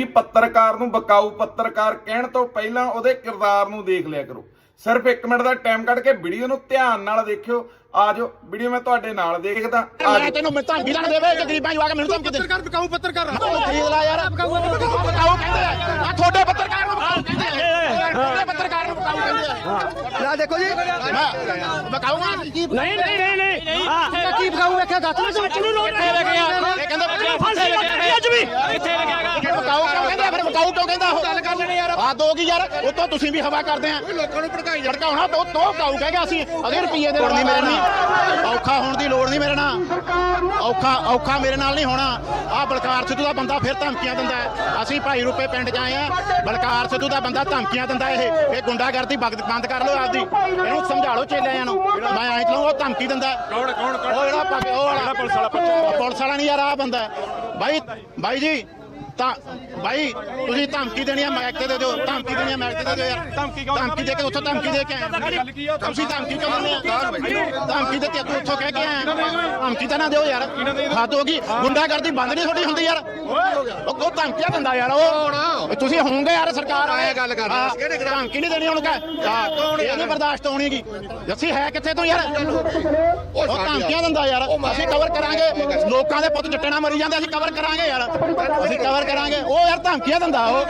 ਕਿ ਪੱਤਰਕਾਰ ਨੂੰ ਬਕਾਊ ਪੱਤਰਕਾਰ ਕਹਿਣ ਤੋਂ ਪਹਿਲਾਂ ਉਹਦੇ ਕਿਰਦਾਰ ਨੂੰ ਦੇਖ ਲਿਆ ਕਰੋ। ਸਿਰਫ 1 ਮਿੰਟ ਦਾ ਟਾਈਮ ਕੱਢ ਕੇ ਵੀਡੀਓ ਨੂੰ ਧਿਆਨ ਨਾਲ ਦੇਖਿਓ। ਆਜੋ ਵੀਡੀਓ ਮੈਂ ਤੁਹਾਡੇ ਨਾਲ ਦੇਖਦਾ। ਮੈਂ ਤੈਨੂੰ ਮੈਂ ਧਮਕੀ ਦੇਣ ਦੇਵੇ ਕਿ ਗਰੀਬਾਂ ਨੂੰ ਆ ਕੇ ਮੈਨੂੰ ਧਮਕੀ ਦੇ ਪੱਤਰਕਾਰ ਬਕਾਊ ਪੱਤਰਕਾਰ ਉਹ ਖਰੀਦ ਲਾ ਯਾਰ। ਬਕਾਊ ਬਕਾਊ ਕਹਿੰਦੇ ਆ। ਆਹ ਤੁਹਾਡੇ ਪੱਤਰਕਾਰ ਨੂੰ ਬਕਾਊ ਕਹਿੰਦੇ ਆ। ਤੁਹਾਡੇ ਪੱਤਰਕਾਰ ਨੂੰ ਬਕਾਊ ਕਹਿੰਦੇ ਆ। ਆ ਦੇਖੋ ਜੀ। ਮੈਂ ਬਕਾਊਗਾ? ਕੀ ਨਹੀਂ ਨਹੀਂ ਨਹੀਂ ਨਹੀਂ। ਹਾਂ। ਕੀ ਬਕਾਊ ਵੇਖਿਆ? ਦੱਸ ਨਾ। ਸੱਚ ਨੂੰ ਲੋੜ ਕਿੱਥੇ ਲੱਗਿਆ ਇਹ ਕਹਿੰਦਾ ਫਾਂਸੀ ਲੱਗਣੀ ਅੱਜ ਵੀ। ਕਿੱਥੇ ਲੱਗਿਆਗਾ ਬਕਾਊ ਕਿਉਂ ਕਹਿੰਦੇ ਆ? ਫਿਰ ਬਕਾਊ ਕਿਉਂ ਕਹਿੰਦਾ ਉਹ ਗੱਲ ਕਰ ਲੈਣੇ ਯਾਰ। ਆ ਦੋਗੀ ਯਾਰ? ਉਹ ਤੋਂ ਤੁਸੀਂ ਵੀ ਹਵਾ ਕਰਦੇ ਆ। ਲੋਕਾਂ ਨੂੰ ਭੜਕਾਈ ਭੜਕਾਉਣਾ ਤੋਂ ਤੋਂ ਬਕਾਊ ਕਹਿ ਗਿਆ ਅਸੀਂ ਅਗੇ ਰੁਪਈਏ ਦੇ ਲੋੜ ਨਹੀਂ ਮੇਰੇ ਨਾਲ ਔਖਾ ਹੋਣ ਦੀ ਲੋੜ ਨਹੀਂ ਮੇਰੇ ਨਾਲ। ਔਖਾ ਔਖਾ ਮੇਰੇ ਨਾਲ ਨਹੀਂ ਹੋਣਾ। ਆ ਬਲਕਾਰ ਸਿੱਧੂ ਦਾ ਬੰਦਾ ਫਿਰ ਧਮਕੀਆਂ ਦਿੰਦਾ। ਅਸੀਂ ਭਾਈ ਰੂਪੇ ਪਿੰਡ ਚ ਆਏ ਆ। ਬਲਕਾਰ ਸਿੱਧੂ ਦਾ ਬੰਦਾ ਧਮਕੀਆਂ ਦਿੰਦਾ ਇਹ। ਇਹ ਗੁੰਡਾਗਰਦੀ ਬੰਦ ਕਰ ਲਓ ਆਪਦੀ। ਇਹਨੂੰ ਸਮਝਾ ਲਓ ਚੇਲਿਆਂ ਨੂੰ। ਮੈਂ ਐਂ ਚਲਾਉਂ ਉਹ ਧਮਕੀ ਦਿੰਦਾ ਕੌਣ ਕੌਣ ਉਹ ਜਿਹੜਾ ਉਹ ਵਾਲਾ ਪੁਲਿਸ ਵਾਲਾ ਪੁਲਿਸ ਵਾਲਾ ਨਹੀਂ ਯਾਰ ਆ ਬੰਦਾ। ਬਾਈ ਬਾਈ ਜੀ ਤਾਂ ਬਾਈ ਤੁਸੀਂ ਧਮਕੀ ਦੇਣੀ ਆ ਮੈਕ ਤੇ ਦੇ ਦਿਓ ਧਮਕੀ ਦੇਣੀ ਆ ਮੈਕ ਤੇ ਦੇ ਦਿਓ ਯਾਰ। ਧਮਕੀ ਕਿਉਂ ਧਮਕੀ ਦੇ ਕੇ ਉੱਥੋਂ ਧਮਕੀ ਦੇ ਕੇ ਆਏ ਤੁਸੀਂ ਧਮਕੀ ਕਿਉਂ ਦਿੰਦੇ ਆ ਧਮਕੀ ਦੇ ਕੇ ਤੂੰ ਉੱਥੋਂ ਕਹਿ ਕੇ ਆਇਆ। ਧਮਕੀ ਤਾਂ ਨਾ ਦਿਓ ਯਾਰ। ਹੱਦ ਹੋ ਗਈ। ਗੁੰਡਾਗਰਦੀ ਬੰਦ ਨਹੀਂ ਤੁਹਾਡੀ ਹੁੰਦੀ ਯਾਰ। ਉਹ ਉਹ ਧਮਕੀਆਂ ਦਿੰਦਾ ਯਾਰ ਉਹ। ਤੁਸੀਂ ਹੋਵੋਗੇ ਯਾਰ ਸਰਕਾਰ ਆਏ? ਗੱਲ ਕਰ ਕਿਹੜੇ ਧਮਕੀ ਨਹੀਂ ਦੇਣੀ ਉਹਨੂੰ ਕਹ? ਇਹ ਨਹੀਂ ਬਰਦਾਸ਼ਤ ਹੋਣੀਗੀ ਜੱਸੀ ਹੈ ਕਿੱਥੇ ਤੂੰ ਯਾਰ? ਉਹ ਧਮਕੀਆਂ ਦਿੰਦਾ ਯਾਰ। ਅਸੀਂ ਕਵਰ ਕਰਾਂਗੇ। ਲੋਕਾਂ ਦੇ ਪੁੱਤ ਜੱਟੇ ਨਾਲ ਮਰੀ ਜਾਂਦੇ ਅਸੀਂ ਕਵਰ ਕਰਾਂਗੇ ਯਾਰ। ਅਸੀਂ ਕਵਰ ਕਰਾਂਗੇ। ਉਹ ਯਾਰ ਧਮਕੀਆਂ ਦਿੰਦਾ ਉਹ।